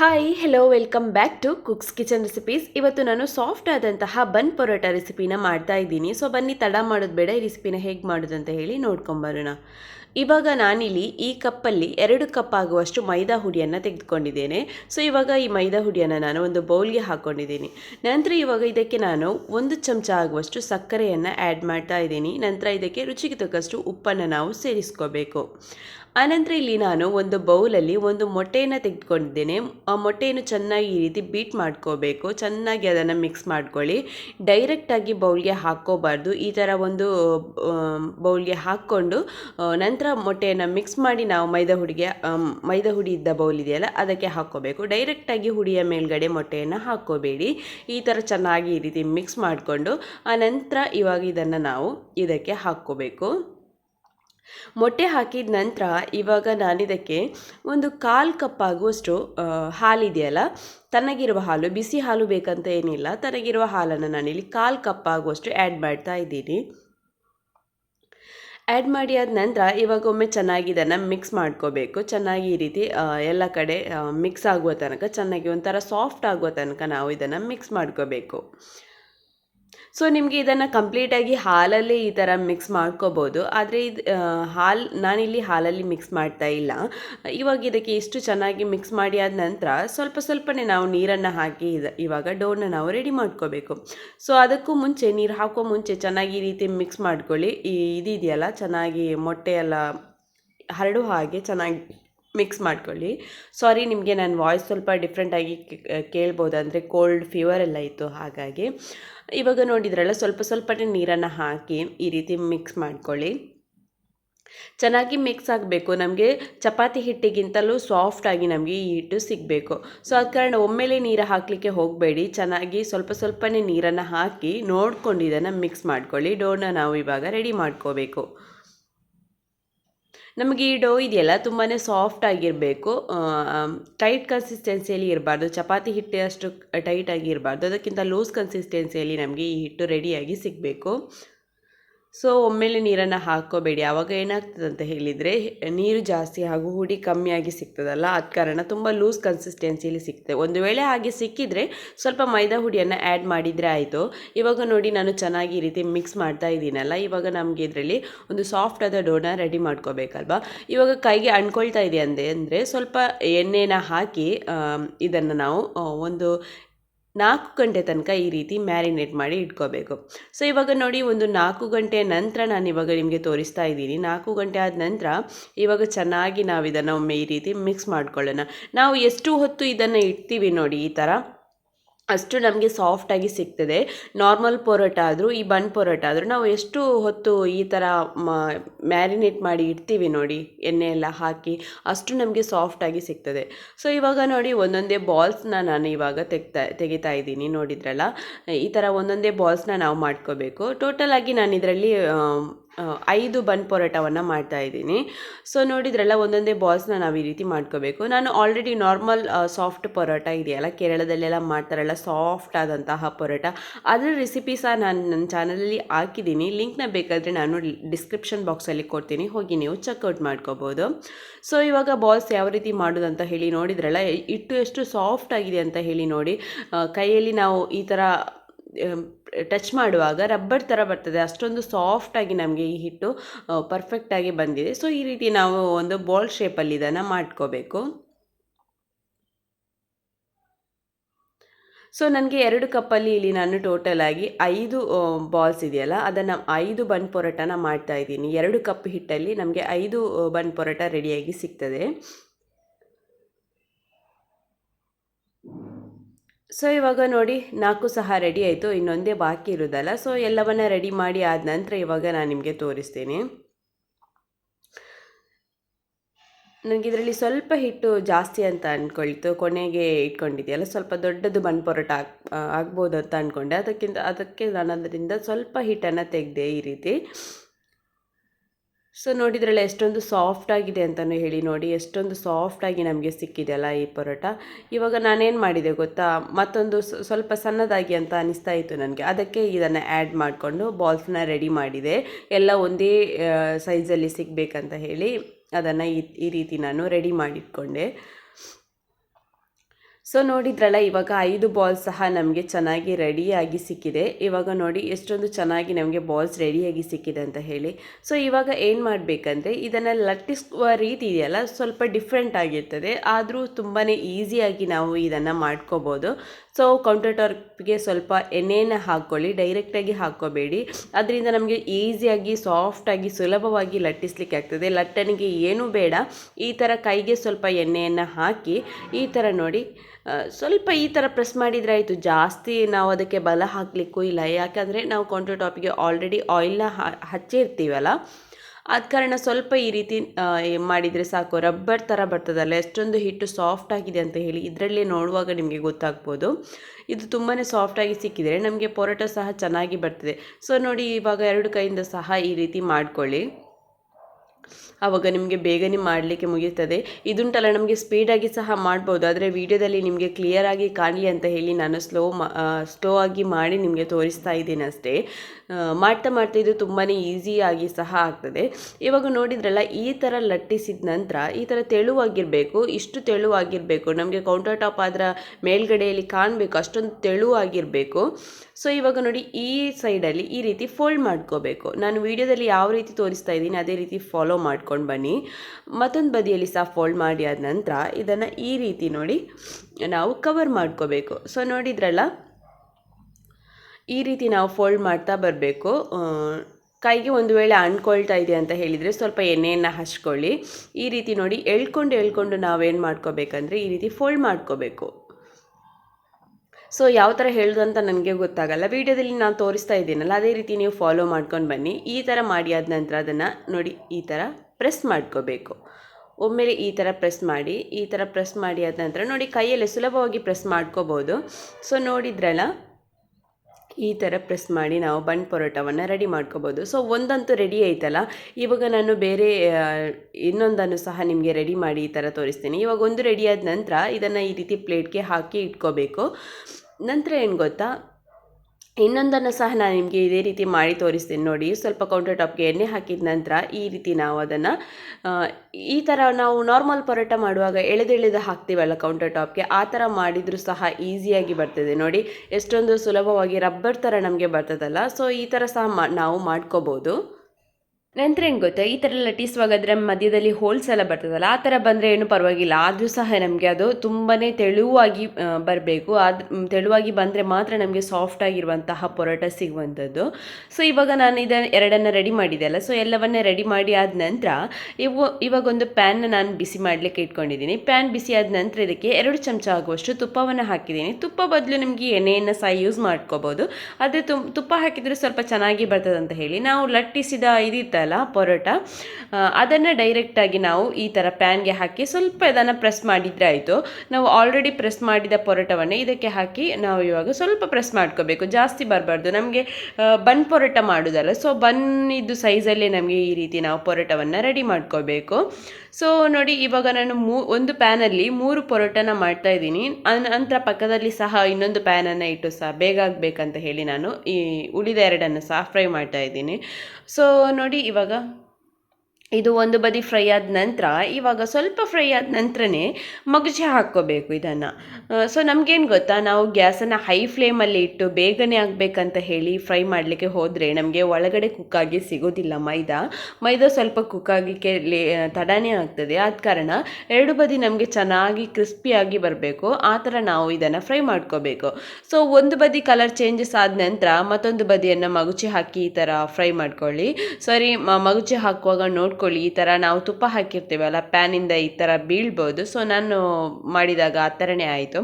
Hi hello welcome back to cooks kitchen recipes ಇವತ್ತು ನಾನು soft ಆದಂತಹ ಬನ್ ಪರೋಟ ರೆಸಿಪಿನ ಮಾಡ್ತಾ ಇದ್ದೀನಿ. ಸೊ ಬನ್ನಿ, ತಡ ಮಾಡೋದು ಬೇಡ. ಈ ರೆಸಿಪಿನ ಹೇಗೆ ಮಾಡೋದು ಅಂತ ಹೇಳಿ ನೋಡ್ಕೊಂಬರೋಣ ಇವಾಗ ನಾನಿಲ್ಲಿ ಈ ಕಪ್ಪಲ್ಲಿ ಎರಡು ಕಪ್ ಆಗುವಷ್ಟು ಮೈದಾ ಹುಡಿಯನ್ನು ತೆಗೆದುಕೊಂಡಿದ್ದೇನೆ. ಸೊ ಇವಾಗ ಈ ಮೈದಾ ಹುಡಿಯನ್ನು ನಾನು ಒಂದು ಬೌಲ್ಗೆ ಹಾಕ್ಕೊಂಡಿದ್ದೀನಿ ನಂತರ ಇವಾಗ ಇದಕ್ಕೆ ನಾನು ಒಂದು ಚಮಚ ಆಗುವಷ್ಟು ಸಕ್ಕರೆಯನ್ನು ಆ್ಯಡ್ ಮಾಡ್ತಾ ಇದ್ದೀನಿ. ನಂತರ ಇದಕ್ಕೆ ರುಚಿಗೆ ತಕ್ಕಷ್ಟು ಉಪ್ಪನ್ನು ನಾವು ಸೇರಿಸ್ಕೋಬೇಕು. ಆನಂತರ ಇಲ್ಲಿ ನಾನು ಒಂದು ಬೌಲಲ್ಲಿ ಒಂದು ಮೊಟ್ಟೆಯನ್ನು ತೆಗೆದುಕೊಂಡಿದ್ದೇನೆ. ಆ ಮೊಟ್ಟೆಯನ್ನು ಚೆನ್ನಾಗಿ ಈ ರೀತಿ ಬೀಟ್ ಮಾಡ್ಕೋಬೇಕು. ಚೆನ್ನಾಗಿ ಅದನ್ನು ಮಿಕ್ಸ್ ಮಾಡ್ಕೊಳ್ಳಿ. ಡೈರೆಕ್ಟಾಗಿ ಬೌಲ್ಗೆ ಹಾಕ್ಕೋಬಾರ್ದು. ಈ ಥರ ಒಂದು ಬೌಲ್ಗೆ ಹಾಕ್ಕೊಂಡು ಆ, ನಂತರ ಮೊಟ್ಟೆಯನ್ನು ಮಿಕ್ಸ್ ಮಾಡಿ ನಾವು ಮೈದಾ ಹುಡಿಗೆ ಮೈದಾ ಹುಡಿ ಇದ್ದ ಬೌಲ್ ಇದೆಯಲ್ಲ, ಅದಕ್ಕೆ ಹಾಕ್ಕೋಬೇಕು. ಡೈರೆಕ್ಟಾಗಿ ಹುಡಿಯ ಮೇಲ್ಗಡೆ ಮೊಟ್ಟೆಯನ್ನು ಹಾಕ್ಕೋಬೇಡಿ. ಈ ಥರ ಚೆನ್ನಾಗಿ ಈ ರೀತಿ ಮಿಕ್ಸ್ ಮಾಡಿಕೊಂಡು ನಂತರ ಇವಾಗ ಇದನ್ನು ನಾವು ಇದಕ್ಕೆ ಹಾಕ್ಕೋಬೇಕು. ಮೊಟ್ಟೆ ಹಾಕಿದ ನಂತರ ಇವಾಗ ನಾನಿದಕ್ಕೆ ಒಂದು ಕಾಲು ಕಪ್ ಆಗುವಷ್ಟು ಹಾಲಿದೆಯಲ್ಲ ತನಗಿರುವ ಹಾಲು, ಬಿಸಿ ಹಾಲು ಬೇಕಂತ ಏನಿಲ್ಲ, ತನಗಿರುವ ಹಾಲನ್ನು ನಾನಿಲ್ಲಿ ಕಾಲು ಕಪ್ ಆಗುವಷ್ಟು ಆ್ಯಡ್ ಮಾಡ್ತಾ ಇದ್ದೀನಿ. ಆ್ಯಡ್ ಮಾಡಿ ಆದ ನಂತರ ಇವಾಗೊಮ್ಮೆ ಚೆನ್ನಾಗಿ ಇದನ್ನು ಮಿಕ್ಸ್ ಮಾಡ್ಕೋಬೇಕು. ಚೆನ್ನಾಗಿ ಈ ರೀತಿ ಎಲ್ಲ ಕಡೆ ಮಿಕ್ಸ್ ಆಗುವ ತನಕ, ಚೆನ್ನಾಗಿ ಒಂಥರ ಸಾಫ್ಟ್ ಆಗುವ ತನಕ ನಾವು ಇದನ್ನು ಮಿಕ್ಸ್ ಮಾಡ್ಕೋಬೇಕು. ಸೊ ನಿಮಗೆ ಇದನ್ನು ಕಂಪ್ಲೀಟಾಗಿ ಹಾಲಲ್ಲೇ ಈ ಥರ ಮಿಕ್ಸ್ ಮಾಡ್ಕೋಬೋದು. ಆದರೆ ಇದು ಹಾಲು, ನಾನಿಲ್ಲಿ ಹಾಲಲ್ಲಿ ಮಿಕ್ಸ್ ಮಾಡ್ತಾ ಇಲ್ಲ. ಇವಾಗ ಇದಕ್ಕೆ ಇಷ್ಟು ಚೆನ್ನಾಗಿ ಮಿಕ್ಸ್ ಮಾಡಿ ಆದ ನಂತರ ಸ್ವಲ್ಪ ಸ್ವಲ್ಪನೇ ನಾವು ನೀರನ್ನು ಹಾಕಿ ಇವಾಗ ಡೋನ ನಾವು ರೆಡಿ ಮಾಡ್ಕೋಬೇಕು. ಸೊ ಅದಕ್ಕೂ ಮುಂಚೆ, ನೀರು ಹಾಕೋ ಮುಂಚೆ ಚೆನ್ನಾಗಿ ಈ ರೀತಿ ಮಿಕ್ಸ್ ಮಾಡ್ಕೊಳ್ಳಿ. ಈ, ಇದಿದೆಯಲ್ಲ, ಚೆನ್ನಾಗಿ ಮೊಟ್ಟೆ ಎಲ್ಲ ಹರಡು ಹಾಗೆ ಚೆನ್ನಾಗಿ ಮಿಕ್ಸ್ ಮಾಡ್ಕೊಳ್ಳಿ. ಸಾರಿ ನಿಮಗೆ ನನ್ನ ವಾಯ್ಸ್ ಸ್ವಲ್ಪ ಡಿಫ್ರೆಂಟಾಗಿ ಕೇಳ್ಬೋದು ಅಂದರೆ ಕೋಲ್ಡ್ ಫೀವರ್ ಎಲ್ಲ ಇತ್ತು ಹಾಗಾಗಿ. ಇವಾಗ ನೋಡಿದ್ರಲ್ಲ, ಸ್ವಲ್ಪ ಸ್ವಲ್ಪನೇ ನೀರನ್ನು ಹಾಕಿ ಈ ರೀತಿ ಮಿಕ್ಸ್ ಮಾಡ್ಕೊಳ್ಳಿ. ಚೆನ್ನಾಗಿ ಮಿಕ್ಸ್ ಆಗಬೇಕು. ನಮಗೆ ಚಪಾತಿ ಹಿಟ್ಟಿಗಿಂತಲೂ ಸಾಫ್ಟಾಗಿ ನಮಗೆ ಈ ಹಿಟ್ಟು ಸಿಗಬೇಕು. ಸೊ ಆದ ಕಾರಣ ಒಮ್ಮೆಲೆ ನೀರು ಹಾಕಲಿಕ್ಕೆ ಹೋಗಬೇಡಿ. ಚೆನ್ನಾಗಿ ಸ್ವಲ್ಪ ಸ್ವಲ್ಪನೇ ನೀರನ್ನು ಹಾಕಿ ನೋಡ್ಕೊಂಡು ಇದನ್ನು ಮಿಕ್ಸ್ ಮಾಡ್ಕೊಳ್ಳಿ. ಡೋನ ನಾವು ಇವಾಗ ರೆಡಿ ಮಾಡ್ಕೋಬೇಕು. ನಮಗೆ ಈ ಡೋ ಇದೆಯಲ್ಲ ತುಂಬಾ ಸಾಫ್ಟ್ ಆಗಿರಬೇಕು. ಟೈಟ್ ಕನ್ಸಿಸ್ಟೆನ್ಸಿಯಲ್ಲಿ ಇರಬಾರ್ದು. ಚಪಾತಿ ಹಿಟ್ಟು ಅಷ್ಟು ಟೈಟ್ ಆಗಿರಬಾರ್ದು. ಅದಕ್ಕಿಂತ ಲೂಸ್ ಕನ್ಸಿಸ್ಟೆನ್ಸಿಯಲ್ಲಿ ನಮಗೆ ಈ ಹಿಟ್ಟು ರೆಡಿಯಾಗಿ ಸಿಗಬೇಕು. ಸೊ ಒಮ್ಮೆಲೆ ನೀರನ್ನು ಹಾಕೋಬೇಡಿ ಆವಾಗ ಏನಾಗ್ತದೆ ಅಂತ ಹೇಳಿದರೆ, ನೀರು ಜಾಸ್ತಿ ಹಾಗೂ ಹುಡಿ ಕಮ್ಮಿಯಾಗಿ ಸಿಗ್ತದಲ್ಲ ಆದ ಕಾರಣ ತುಂಬ ಲೂಸ್ ಕನ್ಸಿಸ್ಟೆನ್ಸಿಯಲ್ಲಿ ಸಿಗ್ತದೆ. ಒಂದು ವೇಳೆ ಹಾಗೆ ಸಿಕ್ಕಿದರೆ ಸ್ವಲ್ಪ ಮೈದಾ ಹುಡಿಯನ್ನು ಆ್ಯಡ್ ಮಾಡಿದರೆ ಆಯಿತು. ಇವಾಗ ನೋಡಿ ನಾನು ಚೆನ್ನಾಗಿ ಈ ರೀತಿ ಮಿಕ್ಸ್ ಮಾಡ್ತಾ ಇದ್ದೀನಲ್ಲ, ಇವಾಗ ನಮಗೆ ಇದರಲ್ಲಿ ಒಂದು ಸಾಫ್ಟ್ ಆದ ಡೋನ ರೆಡಿ ಮಾಡ್ಕೋಬೇಕಲ್ವಾ? ಇವಾಗ ಕೈಗೆ ಅಂಡ್ಕೊಳ್ತಾ ಇದೆ ಅಂದೆ ಅಂದರೆ ಸ್ವಲ್ಪ ಎಣ್ಣೆನ ಹಾಕಿ ಇದನ್ನು ನಾವು ಒಂದು ನಾಲ್ಕು ಗಂಟೆ ತನಕ ಈ ರೀತಿ ಮ್ಯಾರಿನೇಟ್ ಮಾಡಿ ಇಟ್ಕೋಬೇಕು. ಸೊ ಇವಾಗ ನೋಡಿ ಒಂದು ನಾಲ್ಕು ಗಂಟೆ ನಂತರ ನಾನು ಇವಾಗ ನಿಮಗೆ ತೋರಿಸ್ತಾ ಇದ್ದೀನಿ. ನಾಲ್ಕು ಗಂಟೆ ಆದ ನಂತರ ಇವಾಗ ಚೆನ್ನಾಗಿ ನಾವು ಇದನ್ನು ಒಮ್ಮೆ ಈ ರೀತಿ ಮಿಕ್ಸ್ ಮಾಡ್ಕೊಳ್ಳೋಣ. ನಾವು ಎಷ್ಟು ಹೊತ್ತು ಇದನ್ನು ಇಡ್ತೀವಿ ನೋಡಿ ಈ ಥರ ಅಷ್ಟು ನಮಗೆ ಸಾಫ್ಟಾಗಿ ಸಿಗ್ತದೆ. ನಾರ್ಮಲ್ ಪೊರೋಟ ಆದರೂ, ಈ ಬನ್ ಪೊರೋಟ ಆದರೂ, ನಾವು ಎಷ್ಟು ಹೊತ್ತು ಈ ಥರ ಮ್ಯಾರಿನೇಟ್ ಮಾಡಿ ಇಡ್ತೀವಿ ನೋಡಿ, ಎಣ್ಣೆ ಎಲ್ಲ ಹಾಕಿ, ಅಷ್ಟು ನಮಗೆ ಸಾಫ್ಟಾಗಿ ಸಿಗ್ತದೆ. ಸೊ ಇವಾಗ ನೋಡಿ, ಒಂದೊಂದೇ ಬಾಲ್ಸ್ನ ನಾನು ಇವಾಗ ತೆಗ್ತಾ, ತೆಗಿತಾ ಇದ್ದೀನಿ ನೋಡಿದ್ರಲ್ಲ. ಈ ಥರ ಒಂದೊಂದೇ ಬಾಲ್ಸ್ನ ನಾವು ಮಾಡ್ಕೋಬೇಕು. ಟೋಟಲಾಗಿ ನಾನು ಇದರಲ್ಲಿ ಐದು ಬನ್ ಪೊರೋಟವನ್ನು ಮಾಡ್ತಾ ಇದ್ದೀನಿ. ಸೊ ನೋಡಿದ್ರಲ್ಲ, ಒಂದೊಂದೇ ಬಾಲ್ಸ್ನ ನಾವು ಈ ರೀತಿ ಮಾಡ್ಕೋಬೇಕು. ನಾನು ಆಲ್ರೆಡಿ ನಾರ್ಮಲ್ ಸಾಫ್ಟ್ ಪರೋಟ ಇದೆಯಲ್ಲ, ಕೇರಳದಲ್ಲೆಲ್ಲ ಮಾಡ್ತಾರಲ್ಲ ಸಾಫ್ಟ್ ಆದಂತಹ ಪರೋಟ. ಅದರ ರೆಸಿಪಿ ಸಹ ನಾನು ನನ್ನ ಚಾನಲಲ್ಲಿ ಹಾಕಿದ್ದೀನಿ ಲಿಂಕ್ನ ಬೇಕಾದರೆ ನಾನು ಡಿಸ್ಕ್ರಿಪ್ಷನ್ ಬಾಕ್ಸಲ್ಲಿ ಕೊಡ್ತೀನಿ. ಹೋಗಿ ನೀವು ಚೆಕ್ಔಟ್ ಮಾಡ್ಕೋಬೋದು. ಸೊ ಇವಾಗ ಬಾಲ್ಸ್ ಯಾವ ರೀತಿ ಮಾಡೋದು ಅಂತ ಹೇಳಿ ನೋಡಿದ್ರಲ್ಲ ಇಟ್ಟು ಎಷ್ಟು ಸಾಫ್ಟ್ ಆಗಿದೆ ಅಂತ ಹೇಳಿ ನೋಡಿ. ಕೈಯಲ್ಲಿ ನಾವು ಈ ಥರ ಟಚ್ ಮಾಡುವಾಗ ರಬ್ಬರ್ ಥರ ಬರ್ತದೆ. ಅಷ್ಟೊಂದು ಸಾಫ್ಟಾಗಿ ನಮಗೆ ಈ ಹಿಟ್ಟು ಪರ್ಫೆಕ್ಟಾಗಿ ಬಂದಿದೆ. ಸೊ ಈ ರೀತಿ ನಾವು ಒಂದು ಬಾಲ್ ಶೇಪಲ್ಲಿ ಇದನ್ನು ಮಾಡ್ಕೋಬೇಕು. ಸೊ ನನಗೆ ಎರಡು ಕಪ್ಪಲ್ಲಿ ಇಲ್ಲಿ ನಾನು ಟೋಟಲ್ ಆಗಿ ಐದು ಬಾಲ್ಸ್ ಇದೆಯಲ್ಲ, ಅದನ್ನು ಐದು ಬನ್ ಪೊರೋಟನ ಮಾಡ್ತಾ ಇದ್ದೀನಿ. ಎರಡು ಕಪ್ ಹಿಟ್ಟಲ್ಲಿ ನಮಗೆ ಐದು ಬನ್ ಪೊರೋಟ ರೆಡಿಯಾಗಿ ಸಿಗ್ತದೆ. ಸೊ ಇವಾಗ ನೋಡಿ, ನಾಲ್ಕು ಸಹ ರೆಡಿ ಆಯಿತು, ಇನ್ನೊಂದೇ ಬಾಕಿ ಇರೋದಲ್ಲ. ಸೊ ಎಲ್ಲವನ್ನ ರೆಡಿ ಮಾಡಿ ಆದ ನಂತರ ಇವಾಗ ನಾನು ನಿಮಗೆ ತೋರಿಸ್ತೀನಿ. ನನಗೆ ಇದರಲ್ಲಿ ಸ್ವಲ್ಪ ಹಿಟ್ಟು ಜಾಸ್ತಿ ಅಂತ ಅಂದ್ಕೊಳ್ತು ಕೊನೆಗೆ ಇಟ್ಕೊಂಡಿದೆಯಲ್ಲ, ಸ್ವಲ್ಪ ದೊಡ್ಡದು ಬನ್ ಪೊರೋಟ ಆಗ್ ಆಗ್ಬೋದು ಅಂತ ಅಂದ್ಕೊಂಡೆ ಅದಕ್ಕಿಂತ, ಅದಕ್ಕೆ ನಾನು ಅದರಿಂದ ಸ್ವಲ್ಪ ಹಿಟ್ಟನ್ನು ತೆಗೆದೆ ಈ ರೀತಿ. ಸೊ ನೋಡಿದ್ರಲ್ಲ, ಎಷ್ಟೊಂದು ಸಾಫ್ಟ್ ಆಗಿದೆ ಅಂತಲೂ ಹೇಳಿ ನೋಡಿ. ಎಷ್ಟೊಂದು ಸಾಫ್ಟಾಗಿ ನಮಗೆ ಸಿಕ್ಕಿದೆಯಲ್ಲ ಈ ಪರೋಟ. ಇವಾಗ ನಾನೇನು ಮಾಡಿದೆ ಗೊತ್ತಾ? ಮತ್ತೊಂದು ಸ್ವಲ್ಪ ಸಣ್ಣದಾಗಿ ಅಂತ ಅನಿಸ್ತಾ ಇತ್ತು ನನಗೆ. ಅದಕ್ಕೆ ಇದನ್ನು ಆ್ಯಡ್ ಮಾಡಿಕೊಂಡು ಬಾಲ್ಸ್ನ ರೆಡಿ ಮಾಡಿದೆ. ಎಲ್ಲ ಒಂದೇ ಸೈಜಲ್ಲಿ ಸಿಗಬೇಕಂತ ಹೇಳಿ ಅದನ್ನು ಈ ಈ ರೀತಿ ನಾನು ರೆಡಿ ಮಾಡಿಟ್ಕೊಂಡೆ. ಸೊ ನೋಡಿದ್ರಲ್ಲ, ಇವಾಗ ಐದು ಬಾಲ್ ಸಹ ನಮಗೆ ಚೆನ್ನಾಗಿ ರೆಡಿಯಾಗಿ ಸಿಕ್ಕಿದೆ. ಇವಾಗ ನೋಡಿ, ಎಷ್ಟೊಂದು ಚೆನ್ನಾಗಿ ನಮಗೆ ಬಾಲ್ಸ್ ರೆಡಿಯಾಗಿ ಸಿಕ್ಕಿದೆ ಅಂತ ಹೇಳಿ. ಸೊ ಇವಾಗ ಏನು ಮಾಡಬೇಕಂದ್ರೆ, ಇದನ್ನು ಲಟ್ಟಿಸುವ ರೀತಿ ಇದೆಯಲ್ಲ, ಸ್ವಲ್ಪ ಡಿಫ್ರೆಂಟ್ ಆಗಿರ್ತದೆ. ಆದರೂ ತುಂಬಾ ಈಸಿಯಾಗಿ ನಾವು ಇದನ್ನು ಮಾಡ್ಕೋಬೋದು. ಸೊ ಕೌಂಟರ್ ಟಾಪ್ಗೆ ಸ್ವಲ್ಪ ಎಣ್ಣೆಯನ್ನು ಹಾಕ್ಕೊಳ್ಳಿ ಡೈರೆಕ್ಟಾಗಿ ಹಾಕ್ಕೋಬೇಡಿ. ಅದರಿಂದ ನಮಗೆ ಈಸಿಯಾಗಿ ಸಾಫ್ಟಾಗಿ ಸುಲಭವಾಗಿ ಲಟ್ಟಿಸ್ಲಿಕ್ಕೆ ಆಗ್ತದೆ. ಲಟ್ಟಣಿಗೆ ಏನೂ ಬೇಡ. ಈ ಥರ ಕೈಗೆ ಸ್ವಲ್ಪ ಎಣ್ಣೆಯನ್ನು ಹಾಕಿ, ಈ ಥರ ನೋಡಿ ಸ್ವಲ್ಪ ಈ ಥರ ಪ್ರೆಸ್ ಮಾಡಿದರೆ ಆಯಿತು. ಜಾಸ್ತಿ ನಾವು ಅದಕ್ಕೆ ಬಲ ಹಾಕಲಿಕ್ಕೂ ಇಲ್ಲ. ಯಾಕಂದರೆ ನಾವು ಕೌಂಟರ್ ಟಾಪಿಗೆ ಆಲ್ರೆಡಿ ಆಯಿಲ್ನ ಹಚ್ಚಿರ್ತೀವಲ್ಲ? ಆದ ಕಾರಣ ಸ್ವಲ್ಪ ಈ ರೀತಿ ಮಾಡಿದರೆ ಸಾಕು. ರಬ್ಬರ್ ಥರ ಬರ್ತದಲ್ಲ, ಎಷ್ಟೊಂದು ಹಿಟ್ಟು ಸಾಫ್ಟ್ ಆಗಿದೆ ಅಂತ ಹೇಳಿ ಇದರಲ್ಲೇ ನೋಡುವಾಗ ನಿಮಗೆ ಗೊತ್ತಾಗ್ಬೋದು. ಇದು ತುಂಬಾ ಸಾಫ್ಟಾಗಿ ಸಿಕ್ಕಿದರೆ ನಮಗೆ ಪೊರೋಟ ಸಹ ಚೆನ್ನಾಗಿ ಬರ್ತದೆ. ಸೊ ನೋಡಿ, ಇವಾಗ ಎರಡು ಕೈಯಿಂದ ಸಹ ಈ ರೀತಿ ಮಾಡ್ಕೊಳ್ಳಿ. ಆವಾಗ ನಿಮಗೆ ಬೇಗನೆ ಮಾಡಲಿಕ್ಕೆ ಮುಗಿಯುತ್ತದೆ. ಇದುಂಟಲ್ಲ, ನಮಗೆ ಸ್ಪೀಡಾಗಿ ಸಹ ಮಾಡ್ಬೋದು. ಆದರೆ ವಿಡಿಯೋದಲ್ಲಿ ನಿಮಗೆ ಕ್ಲಿಯರಾಗಿ ಕಾಣಲಿ ಅಂತ ಹೇಳಿ ನಾನು ಸ್ಲೋ ಸ್ಲೋ ಆಗಿ ಮಾಡಿ ನಿಮಗೆ ತೋರಿಸ್ತಾ ಇದ್ದೀನಿ ಅಷ್ಟೇ. ಮಾಡ್ತಾ ಮಾಡ್ತಾ ಇದು ತುಂಬಾ ಈಸಿಯಾಗಿ ಸಹ ಆಗ್ತದೆ. ಇವಾಗ ನೋಡಿದ್ರಲ್ಲ, ಈ ಥರ ಲಟ್ಟಿಸಿದ ನಂತರ ಈ ಥರ ತೆಳುವಾಗಿರಬೇಕು, ಇಷ್ಟು ತೆಳುವಾಗಿರಬೇಕು. ನಮಗೆ ಕೌಂಟರ್ ಟಾಪ್ ಅದರ ಮೇಲ್ಗಡೆಯಲ್ಲಿ ಕಾಣಬೇಕು, ಅಷ್ಟೊಂದು ತೆಳುವಾಗಿರಬೇಕು. ಸೊ ಇವಾಗ ನೋಡಿ, ಈ ಸೈಡಲ್ಲಿ ಈ ರೀತಿ ಫೋಲ್ಡ್ ಮಾಡ್ಕೋಬೇಕು. ನಾನು ವಿಡಿಯೋದಲ್ಲಿ ಯಾವ ರೀತಿ ತೋರಿಸ್ತಾ ಇದ್ದೀನಿ, ಅದೇ ರೀತಿ ಫಾಲೋ ಮಾಡ್ಕೊಂಡು ಬನ್ನಿ. ಮತ್ತೊಂದು ಬದಿಯಲ್ಲಿ ಸಹ ಫೋಲ್ಡ್ ಮಾಡಿ ಆದ ನಂತರ ಇದನ್ನು ಈ ರೀತಿ ನೋಡಿ ನಾವು ಕವರ್ ಮಾಡ್ಕೋಬೇಕು. ಸೊ ನೋಡಿದ್ರಲ್ಲ? ಈ ರೀತಿ ನಾವು ಫೋಲ್ಡ್ ಮಾಡ್ತಾ ಬರಬೇಕು. ಕೈಗೆ ಒಂದು ವೇಳೆ ಅಂಟ್ಕೊಳ್ತಾ ಇದೆ ಅಂತ ಹೇಳಿದರೆ ಸ್ವಲ್ಪ ಎಣ್ಣೆಯನ್ನು ಹಚ್ಕೊಳ್ಳಿ. ಈ ರೀತಿ ನೋಡಿ ಎಳ್ಕೊಂಡು ಎಳ್ಕೊಂಡು ನಾವೇನು ಮಾಡ್ಕೋಬೇಕಂದ್ರೆ ಈ ರೀತಿ ಫೋಲ್ಡ್ ಮಾಡ್ಕೋಬೇಕು. ಸೊ ಯಾವ ಥರ ಹೇಳೋದು ಅಂತ ನನಗೆ ಗೊತ್ತಾಗಲ್ಲ. ವಿಡಿಯೋದಲ್ಲಿ ನಾನು ತೋರಿಸ್ತಾ ಇದ್ದೀನಲ್ಲ, ಅದೇ ರೀತಿ ನೀವು ಫಾಲೋ ಮಾಡ್ಕೊಂಡು ಬನ್ನಿ. ಈ ಥರ ಮಾಡಿ ಆದ ನಂತರ ಅದನ್ನು ನೋಡಿ, ಈ ಥರ ಪ್ರೆಸ್ ಮಾಡ್ಕೋಬೇಕು. ಒಮ್ಮೆಲೆ ಈ ಥರ ಪ್ರೆಸ್ ಮಾಡಿ, ಈ ಥರ ಪ್ರೆಸ್ ಮಾಡಿ ಆದ ನಂತರ ನೋಡಿ, ಕೈಯಲ್ಲೇ ಸುಲಭವಾಗಿ ಪ್ರೆಸ್ ಮಾಡ್ಕೋಬೋದು. ಸೊ ನೋಡಿದ್ರಲ್ಲ, ಈ ಥರ ಪ್ರೆಸ್ ಮಾಡಿ ನಾವು ಬನ್ ಪರೋಟವನ್ನು ರೆಡಿ ಮಾಡ್ಕೋಬೋದು. ಸೊ ಒಂದಂತೂ ರೆಡಿ ಆಯ್ತಲ್ಲ ಇವಾಗ ನಾನು ಬೇರೆ ಇನ್ನೊಂದನ್ನು ಸಹ ನಿಮಗೆ ರೆಡಿ ಮಾಡಿ ಈ ಥರ ತೋರಿಸ್ತೀನಿ. ಇವಾಗ ಒಂದು ರೆಡಿ ಆದ ನಂತರ ಇದನ್ನು ಈ ರೀತಿ ಪ್ಲೇಟ್ಗೆ ಹಾಕಿ ಇಟ್ಕೋಬೇಕು. ನಂತರ ಏನು ಗೊತ್ತಾ? ಇನ್ನೊಂದನ್ನು ಸಹ ನಾನು ನಿಮಗೆ ಇದೇ ರೀತಿ ಮಾಡಿ ತೋರಿಸ್ತೀನಿ ನೋಡಿ. ಸ್ವಲ್ಪ ಕೌಂಟರ್ ಟಾಪ್ಗೆ ಎಣ್ಣೆ ಹಾಕಿದ ನಂತರ ಈ ರೀತಿ ನಾವು ಅದನ್ನು ಈ ಥರ ನಾವು ನಾರ್ಮಲ್ ಪರೋಟ ಮಾಡುವಾಗ ಎಳೆದೆಳೆದು ಹಾಕ್ತೀವಲ್ಲ ಕೌಂಟರ್ ಟಾಪ್ಗೆ ಆ ಥರ ಮಾಡಿದರೂ ಸಹ ಈಸಿಯಾಗಿ ಬರ್ತದೆ ನೋಡಿ. ಎಷ್ಟೊಂದು ಸುಲಭವಾಗಿ ರಬ್ಬರ್ ಥರ ನಮಗೆ ಬರ್ತದಲ್ಲ. ಸೊ ಈ ಥರ ಸಹ ಮಾ, ನಾವು ಮಾಡ್ಕೋಬೋದು. ನಂತರ ಏನು ಗೊತ್ತಾ? ಈ ಥರ ಲಟ್ಟಿಸುವಾಗ ಅದರ ಮಧ್ಯದಲ್ಲಿ ಹೋಲ್ಸ್ ಎಲ್ಲ ಬರ್ತದಲ್ಲ, ಆ ಥರ ಬಂದರೆ ಏನು ಪರವಾಗಿಲ್ಲ. ಆದರೂ ಸಹ ನಮಗೆ ಅದು ತುಂಬಾ ತೆಳುವಾಗಿ ಬರಬೇಕು. ಅದು ತೆಳುವಾಗಿ ಬಂದರೆ ಮಾತ್ರ ನಮಗೆ ಸಾಫ್ಟ್ ಆಗಿರುವಂತಹ ಪೊರೋಟ ಸಿಗುವಂಥದ್ದು. ಸೊ ಇವಾಗ ನಾನು ಇದನ್ನು ಎರಡನ್ನು ರೆಡಿ ಮಾಡಿದೆ ಅಲ್ಲ. ಸೊ ಎಲ್ಲವನ್ನೇ ರೆಡಿ ಮಾಡಿ ಆದ ನಂತರ, ಇವು ಇವಾಗೊಂದು ಪ್ಯಾನ್ನ ನಾನು ಬಿಸಿ ಮಾಡಲಿಕ್ಕೆ ಇಟ್ಕೊಂಡಿದ್ದೀನಿ ಪ್ಯಾನ್ ಬಿಸಿ ಆದ ನಂತರ ಇದಕ್ಕೆ ಎರಡು ಚಮಚ ಆಗುವಷ್ಟು ತುಪ್ಪವನ್ನು ಹಾಕಿದ್ದೀನಿ ತುಪ್ಪ ಬದಲು ನಿಮಗೆ ಎಣ್ಣೆಯನ್ನು ಸಹ ಯೂಸ್ ಮಾಡ್ಕೋಬೋದು. ಆದರೆ ತುಪ್ಪ ಹಾಕಿದರೆ ಸ್ವಲ್ಪ ಚೆನ್ನಾಗಿ ಬರ್ತದಂತ ಹೇಳಿ. ನಾವು ಲಟ್ಟಿಸಿದ ಇದಿತ್ತಲ್ಲ ಪರೋಟ. ಅದನ್ನು ಡೈರೆಕ್ಟಾಗಿ ನಾವು ಈ ಥರ ಪ್ಯಾನ್ಗೆ ಹಾಕಿ ಸ್ವಲ್ಪ ಇದನ್ನು ಪ್ರೆಸ್ ಮಾಡಿದರೆ ಆಯಿತು. ನಾವು ಆಲ್ರೆಡಿ ಪ್ರೆಸ್ ಮಾಡಿದ ಪೊರೋಟವನ್ನು ಇದಕ್ಕೆ ಹಾಕಿ ನಾವು ಇವಾಗ ಸ್ವಲ್ಪ ಪ್ರೆಸ್ ಮಾಡ್ಕೋಬೇಕು. ಜಾಸ್ತಿ ಬರಬಾರ್ದು. ನಮಗೆ ಬನ್ ಪರೋಟ ಮಾಡೋದಲ್ಲ ಸೊ ಬನ್ ಇದ್ದು ಸೈಜಲ್ಲೇ ನಮಗೆ ಈ ರೀತಿ ನಾವು ಪರೋಟವನ್ನು ರೆಡಿ ಮಾಡ್ಕೋಬೇಕು. ಸೊ ನೋಡಿ, ಇವಾಗ ನಾನು ಮೂ, ಒಂದು ಪ್ಯಾನಲ್ಲಿ ಮೂರು ಪರೋಟನ ಮಾಡ್ತಾ ಇದ್ದೀನಿ. ನಂತರ ಪಕ್ಕದಲ್ಲಿ ಸಹ ಇನ್ನೊಂದು ಪ್ಯಾನನ್ನು ಇಟ್ಟು ಸಹ ಬೇಗ ಆಗಬೇಕಂತ ಹೇಳಿ ನಾನು ಈ ಉಳಿದ ಎರಡನ್ನು ಸಹ ಫ್ರೈ ಮಾಡ್ತಾ ಇದ್ದೀನಿ. ಸೊ ನೋಡಿ ಇವಾಗ ಇದು ಒಂದು ಬದಿ ಫ್ರೈ ಆದ ನಂತರ ಇವಾಗ ಸ್ವಲ್ಪ ಫ್ರೈ ಆದ ನಂತರನೇ ಮಗುಚಿ ಹಾಕ್ಕೋಬೇಕು ಇದನ್ನು. ಸೊ ನಮಗೇನು ಗೊತ್ತಾ? ನಾವು ಗ್ಯಾಸನ್ನು ಹೈ ಫ್ಲೇಮಲ್ಲಿ ಇಟ್ಟು ಬೇಗನೆ ಆಗಬೇಕಂತ ಹೇಳಿ ಫ್ರೈ ಮಾಡಲಿಕ್ಕೆ ಹೋದರೆ ನಮಗೆ ಒಳಗಡೆ ಕುಕ್ಕಾಗಿ ಸಿಗೋದಿಲ್ಲ ಮೈದಾ. ಮೈದಾ ಸ್ವಲ್ಪ ಕುಕ್ಕಾಗಲಿಕ್ಕೆ ಲೇ ತಡನೇ ಆಗ್ತದೆ. ಆದ ಕಾರಣ ಎರಡು ಬದಿ ನಮಗೆ ಚೆನ್ನಾಗಿ ಕ್ರಿಸ್ಪಿಯಾಗಿ ಬರಬೇಕು. ಆ ಥರ ನಾವು ಇದನ್ನು ಫ್ರೈ ಮಾಡ್ಕೋಬೇಕು. ಸೊ ಒಂದು ಬದಿ ಕಲರ್ ಚೇಂಜಸ್ ಆದ ನಂತರ ಮತ್ತೊಂದು ಬದಿಯನ್ನು ಮಗುಚಿ ಹಾಕಿ ಈ ಥರ ಫ್ರೈ ಮಾಡ್ಕೊಳ್ಳಿ. ಸರಿ ಮಗುಚಿ ಹಾಕುವಾಗ ನೋಡ್ಕೊಳ್ಳಿ ಈ ಥರ ನಾವು ತುಪ್ಪ ಹಾಕಿರ್ತೀವಲ್ಲ ಪ್ಯಾನಿಂದ ಈ ಥರ ಬೀಳ್ಬೋದು. ಸೊ ನಾನು ಮಾಡಿದಾಗ ಆ ಥರನೇ ಆಯಿತು.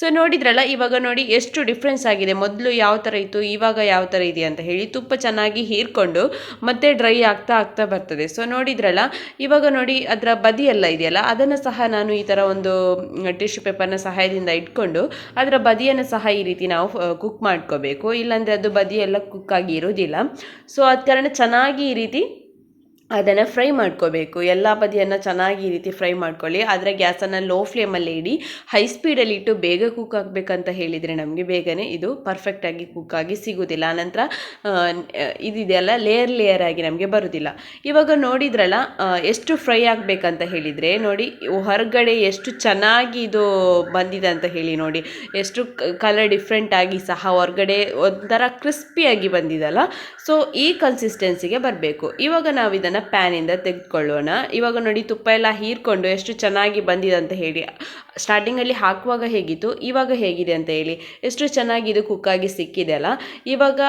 ಸೊ ನೋಡಿದ್ರಲ್ಲ, ಇವಾಗ ನೋಡಿ ಎಷ್ಟು ಡಿಫ್ರೆನ್ಸ್ ಆಗಿದೆ. ಮೊದಲು ಯಾವ ಥರ ಇತ್ತು, ಇವಾಗ ಯಾವ ಥರ ಇದೆ ಅಂತ ಹೇಳಿ ತುಪ್ಪ ಚೆನ್ನಾಗಿ ಹೀರ್ಕೊಂಡು ಮತ್ತೆ ಡ್ರೈ ಆಗ್ತಾ ಆಗ್ತಾ ಬರ್ತದೆ. ಸೊ ನೋಡಿದ್ರಲ್ಲ, ಇವಾಗ ನೋಡಿ ಅದರ ಬದಿಯೆಲ್ಲ ಇದೆಯಲ್ಲ, ಅದನ್ನು ಸಹ ನಾನು ಈ ಥರ ಒಂದು ಟಿಶ್ಯೂ ಪೇಪರ್ನ ಸಹಾಯದಿಂದ ಇಟ್ಕೊಂಡು ಅದರ ಬದಿಯನ್ನು ಸಹ ಈ ರೀತಿ ನಾವು ಕುಕ್ ಮಾಡ್ಕೋಬೇಕು. ಇಲ್ಲಾಂದರೆ ಅದು ಬದಿಯೆಲ್ಲ ಕುಕ್ಕಾಗಿ ಇರೋದಿಲ್ಲ ಸೊ ಅದ ಕಾರಣ ಚೆನ್ನಾಗಿ ಈ ರೀತಿ ಅದನ್ನು ಫ್ರೈ ಮಾಡ್ಕೋಬೇಕು. ಎಲ್ಲ ಬದಿಯನ್ನು ಚೆನ್ನಾಗಿ ಈ ರೀತಿ ಫ್ರೈ ಮಾಡ್ಕೊಳ್ಳಿ. ಆದರೆ ಗ್ಯಾಸನ್ನು ಲೋ ಫ್ಲೇಮಲ್ಲಿ ಇಡಿ. ಹೈ ಸ್ಪೀಡಲ್ಲಿ ಇಟ್ಟು ಬೇಗ ಕುಕ್ ಆಗಬೇಕಂತ ಹೇಳಿದರೆ ನಮಗೆ ಬೇಗನೆ ಇದು ಪರ್ಫೆಕ್ಟಾಗಿ ಕುಕ್ ಆಗಿ ಸಿಗೋದಿಲ್ಲ. ಆನಂತರ ಇದಿದೆಯಲ್ಲ ಲೇಯರ್ ಲೇಯರ್ ಆಗಿ ನಮಗೆ ಬರೋದಿಲ್ಲ. ಇವಾಗ ನೋಡಿದ್ರಲ್ಲ ಎಷ್ಟು ಫ್ರೈ ಆಗಬೇಕಂತ ಹೇಳಿದರೆ, ನೋಡಿ, ಹೊರಗಡೆ ಎಷ್ಟು ಚೆನ್ನಾಗಿ ಇದು ಬಂದಿದೆ ಅಂತ ಹೇಳಿ ನೋಡಿ. ಎಷ್ಟು ಕಲರ್ ಡಿಫ್ರೆಂಟ್ ಆಗಿ ಸಹ ಹೊರಗಡೆ ಒಂಥರ ಕ್ರಿಸ್ಪಿಯಾಗಿ ಬಂದಿದಲ್ಲ. ಸೊ ಈ ಕನ್ಸಿಸ್ಟೆನ್ಸಿಗೆ ಬರಬೇಕು. ಇವಾಗ ನಾವು ಇದನ್ನು ಪ್ಯಾನಿಂದ ತೆಗೆದುಕೊಳ್ಳೋಣ. ಇವಾಗ ನೋಡಿ ತುಪ್ಪ ಎಲ್ಲ ಹೀರ್ಕೊಂಡು ಎಷ್ಟು ಚೆನ್ನಾಗಿ ಬಂದಿದೆ ಅಂತ ಹೇಳಿ. ಸ್ಟಾರ್ಟಿಂಗಲ್ಲಿ ಹಾಕುವಾಗ ಹೇಗಿತ್ತು, ಇವಾಗ ಹೇಗಿದೆ ಅಂತ ಹೇಳಿ. ಎಷ್ಟು ಚೆನ್ನಾಗಿ ಇದು ಕುಕ್ಕಾಗಿ ಸಿಕ್ಕಿದೆ ಅಲ್ಲ. ಇವಾಗ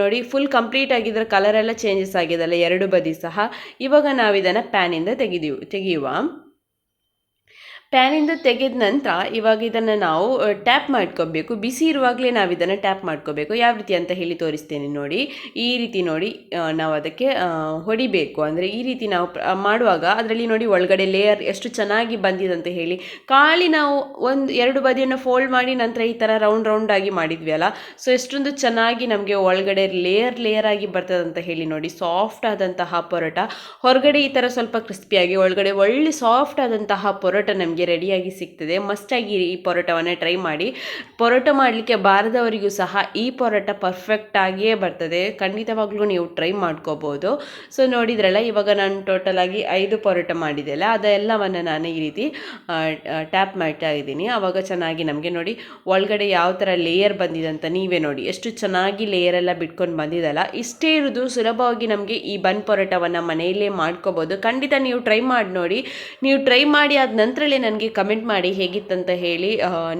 ನೋಡಿ ಫುಲ್ ಕಂಪ್ಲೀಟ್ ಆಗಿದ್ರೆ ಕಲರೆಲ್ಲ ಚೇಂಜಸ್ ಆಗಿದೆ ಆಗಿದೆಲ್ಲ ಎರಡು ಬದಿ ಸಹ. ಇವಾಗ ನಾವು ಇದನ್ನು ಪ್ಯಾನಿಂದ ತೆಗೆದೀವಿ, ತೆಗೆಯುವ. ಪ್ಯಾನಿಂದ ತೆಗೆದ ನಂತರ ಇವಾಗ ಇದನ್ನು ನಾವು ಟ್ಯಾಪ್ ಮಾಡ್ಕೋಬೇಕು. ಬಿಸಿ ಇರುವಾಗಲೇ ನಾವು ಇದನ್ನು ಟ್ಯಾಪ್ ಮಾಡ್ಕೋಬೇಕು. ಯಾವ ರೀತಿ ಅಂತ ಹೇಳಿ ತೋರಿಸ್ತೇನೆ ನೋಡಿ. ಈ ರೀತಿ ನೋಡಿ ನಾವು ಅದಕ್ಕೆ ಹೊಡಿಬೇಕು. ಅಂದರೆ ಈ ರೀತಿ ನಾವು ಮಾಡುವಾಗ ಅದರಲ್ಲಿ ನೋಡಿ ಒಳಗಡೆ ಲೇಯರ್ ಎಷ್ಟು ಚೆನ್ನಾಗಿ ಬಂದಿದೆ ಅಂತ ಹೇಳಿ. ಖಾಲಿ ನಾವು ಒಂದು, ಎರಡು ಬದಿಯನ್ನು ಫೋಲ್ಡ್ ಮಾಡಿ ನಂತರ ಈ ಥರ ರೌಂಡ್ ರೌಂಡ್ ಆಗಿ ಮಾಡಿದ್ವಿ ಅಲ್ಲ? ಸೊ ಎಷ್ಟೊಂದು ಚೆನ್ನಾಗಿ ನಮಗೆ ಒಳಗಡೆ ಲೇಯರ್ ಲೇಯರ್ ಆಗಿ ಬರ್ತದೆ ಅಂತ ಹೇಳಿ ನೋಡಿ. ಸಾಫ್ಟ್ ಆದಂತಹ ಪೊರೋಟ. ಹೊರಗಡೆ ಈ ಥರ ಸ್ವಲ್ಪ ಕ್ರಿಸ್ಪಿಯಾಗಿ ಒಳಗಡೆ ಒಳ್ಳೆ ಸಾಫ್ಟ್ ಆದಂತಹ ಪೊರೋಟ ನಮಗೆ ರೆಡಿಯಾಗಿ ಸಿಗ್ತದೆ. ಮಸ್ಟಾಗಿ ಈ ಪರೋಟವನ್ನು ಟ್ರೈ ಮಾಡಿ. ಪರೋಟ ಮಾಡಲಿಕ್ಕೆ ಬಾರದವರಿಗೂ ಸಹ ಈ ಪರೋಟ ಪರ್ಫೆಕ್ಟ್ ಆಗಿಯೇ ಬರ್ತದೆ. ಖಂಡಿತವಾಗ್ಲೂ ನೀವು ಟ್ರೈ ಮಾಡ್ಕೋಬೋದು. ಸೊ ನೋಡಿದ್ರಲ್ಲ, ಇವಾಗ ನಾನು ಟೋಟಲ್ ಆಗಿ ಐದು ಪರೋಟ ಮಾಡಿದೆಲ್ಲ ಅದೆಲ್ಲವನ್ನು ನಾನು ಈ ರೀತಿ ಟ್ಯಾಪ್ ಮಾಡ್ತಾ ಇದ್ದೀನಿ. ಆವಾಗ ಚೆನ್ನಾಗಿ ನಮಗೆ ನೋಡಿ ಒಳಗಡೆ ಯಾವ ಥರ ಲೇಯರ್ ಬಂದಿದೆ ಅಂತ ನೀವೇ ನೋಡಿ. ಎಷ್ಟು ಚೆನ್ನಾಗಿ ಲೇಯರ್ ಎಲ್ಲ ಬಿಟ್ಕೊಂಡು ಬಂದಿದಲ್ಲ? ಇಷ್ಟೇ ಇರೋದು ಸುಲಭವಾಗಿ ನಮಗೆ ಈ ಬನ್ ಪರೋಟವನ್ನು ಮನೆಯಲ್ಲೇ ಮಾಡ್ಕೋಬೋದು. ಖಂಡಿತ ನೀವು ಟ್ರೈ ಮಾಡಿ ನೋಡಿ. ನೀವು ಟ್ರೈ ಮಾಡಿ ಆದ ನಂತರಲೇ ನನಗೆ ಕಮೆಂಟ್ ಮಾಡಿ ಹೇಗಿತ್ತಂತ ಹೇಳಿ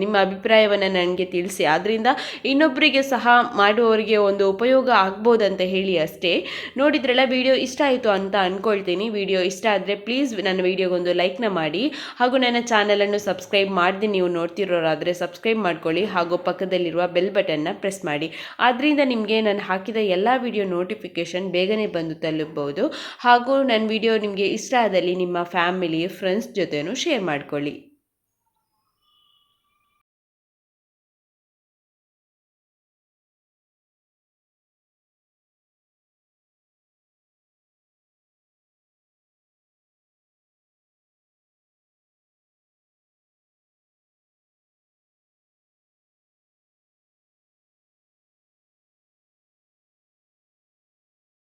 ನಿಮ್ಮ ಅಭಿಪ್ರಾಯವನ್ನು ನನಗೆ ತಿಳಿಸಿ. ಆದ್ದರಿಂದ ಇನ್ನೊಬ್ಬರಿಗೆ ಸಹ ಮಾಡುವವರಿಗೆ ಒಂದು ಉಪಯೋಗ ಆಗ್ಬೋದಂತ ಹೇಳಿ ಅಷ್ಟೇ. ನೋಡಿದ್ರಲ್ಲ, ವಿಡಿಯೋ ಇಷ್ಟ ಆಯಿತು ಅಂತ ಅಂದ್ಕೊಳ್ತೀನಿ ವಿಡಿಯೋ ಇಷ್ಟ ಆದರೆ ಪ್ಲೀಸ್ ನನ್ನ ವಿಡಿಯೋಗೊಂದು ಲೈಕ್ನ ಮಾಡಿ. ಹಾಗೂ ನನ್ನ ಚಾನಲನ್ನು ಸಬ್ಸ್ಕ್ರೈಬ್ ಮಾಡಿದೆ ನೀವು ನೋಡ್ತಿರೋರಾದರೆ ಸಬ್ಸ್ಕ್ರೈಬ್ ಮಾಡ್ಕೊಳ್ಳಿ. ಹಾಗೂ ಪಕ್ಕದಲ್ಲಿರುವ ಬೆಲ್ ಬಟನ್ನ ಪ್ರೆಸ್ ಮಾಡಿ. ಆದ್ದರಿಂದ ನಿಮಗೆ ನಾನು ಹಾಕಿದ ಎಲ್ಲ ವಿಡಿಯೋ ನೋಟಿಫಿಕೇಷನ್ ಬೇಗನೆ ಬಂದು ತಲುಪಬಹುದು. ಹಾಗೂ ನನ್ನ ವಿಡಿಯೋ ನಿಮಗೆ ಇಷ್ಟ ಆದಲ್ಲಿ ನಿಮ್ಮ ಫ್ಯಾಮಿಲಿ ಫ್ರೆಂಡ್ಸ್ ಜೊತೆಯೂ ಶೇರ್ ಮಾಡ್ಕೊಳ್ಳಿ. Charlie